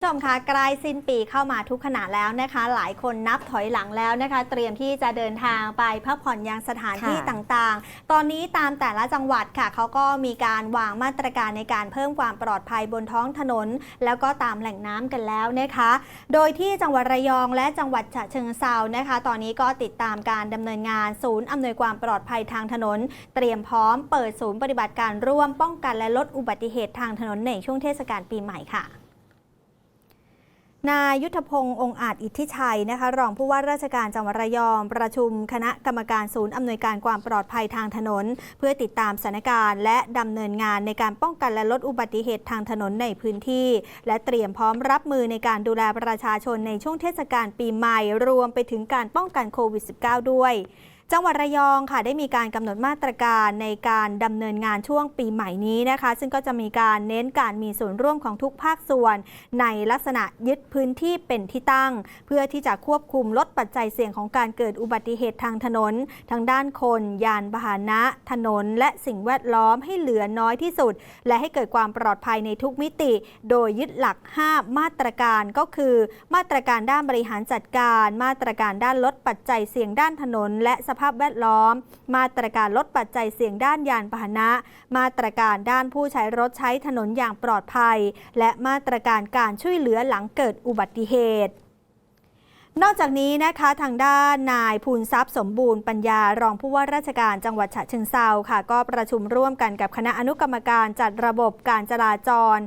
ผู้ชมคะใกล้สิ้นปีเข้ามาทุกขณะแล้วนะคะ หลายคนนับถอยหลังแล้วนะคะ เตรียมที่จะเดินทางไปพักผ่อนยังสถานที่ค่ะต่างๆ ตอนนี้ตามแต่ละจังหวัดค่ะเขาก็มีการวางมาตรการในการเพิ่มความปลอดภัยบนท้องถนน แล้วก็ตามแหล่งน้ำกันแล้วนะคะ โดยที่จังหวัดระยองและจังหวัดฉะเชิงเซานะคะ ตอนนี้ก็ติดตามการดำเนินงานศูนย์อำนวยความปลอดภัยทางถนน เตรียมพร้อมเปิดศูนย์ปฏิบัติการร่วมป้องกันและลดอุบัติเหตุทางถนนในช่วงเทศกาลปีใหม่ค่ะ นายยุทธพงศ์องค์อาจอิทธิชัยนะคะรองผู้ว่าราชการจังหวัดระยองประชุมคณะกรรมการศูนย์อำนวยการความปลอดภัยทางถนน เพื่อติดตามสถานการณ์และดำเนินงานในการป้องกันและลดอุบัติเหตุทางถนนในพื้นที่ และเตรียมพร้อมรับมือในการดูแลประชาชนในช่วงเทศกาลปีใหม่ รวมไปถึงการป้องกันโควิด -19 ด้วย จังหวัดระยองค่ะได้มีการกำหนดมาตรการในการดำเนินงานช่วงปีใหม่นี้นะคะ ซึ่งก็จะมีการเน้นการมีส่วนร่วมของทุกภาคส่วน ในลักษณะยึดพื้นที่เป็นที่ตั้ง เพื่อที่จะควบคุมลดปัจจัยเสี่ยงของการเกิดอุบัติเหตุทางถนนทั้งด้านคน ยานพาหนะ ถนน และสิ่งแวดล้อมให้เหลือน้อยที่สุด และให้เกิดความปลอดภัยในทุกมิติ โดยยึดหลัก 5 มาตรการก็คือ มาตรการด้านบริหารจัดการ มาตรการด้านลดปัจจัยเสี่ยงด้านถนน และสภาพแวดล้อม มาตรการลดปัจจัยเสี่ยงด้านยานพาหนะ มาตรการด้านผู้ใช้รถใช้ถนนอย่างปลอดภัย และมาตรการการช่วยเหลือหลังเกิดอุบัติเหตุนอกจากนี้นะคะทางด้านนายภูนทรัพย์สมบูรณ์ปัญญารองผู้ว่าราชการจังหวัดฉะเชิงเซาค่ะ ก็ประชุมร่วมกันกับคณะอนุกรรมการจัดระบบการจราจร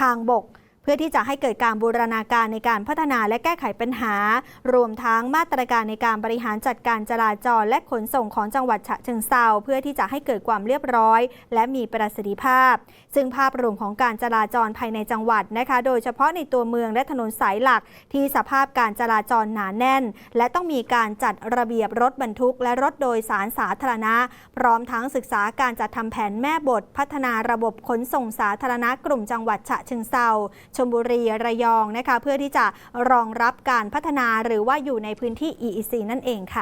ทางบก เพื่อที่จะให้เกิดการบูรณาการในการพัฒนาและแก้ไขปัญหา รวมทั้งมาตรการในการบริหารจัดการจราจร และขนส่งของจังหวัดฉะเชิงเซาเพื่อที่จะให้เกิดความเรียบร้อย และมีประสิทธิภาพ ซึ่งภาพรวมของการจราจรภายในจังหวัดนะคะ โดยเฉพาะในตัวเมืองและถนนสายหลัก ที่สภาพการจราจรหนาแน่น และต้องมีการจัดระเบียบรถบรรทุก และรถโดยสารสาธารณะ พร้อมทั้งศึกษาการจัดทำแผนแม่บท พัฒนาระบบขนส่งสาธารณะกลุ่มจังหวัดฉะเชิงเซาชลบุรีระยองนะคะ เพื่อที่จะรองรับการพัฒนาหรือว่าอยู่ในพื้นที่ EEC นั่นเองค่ะ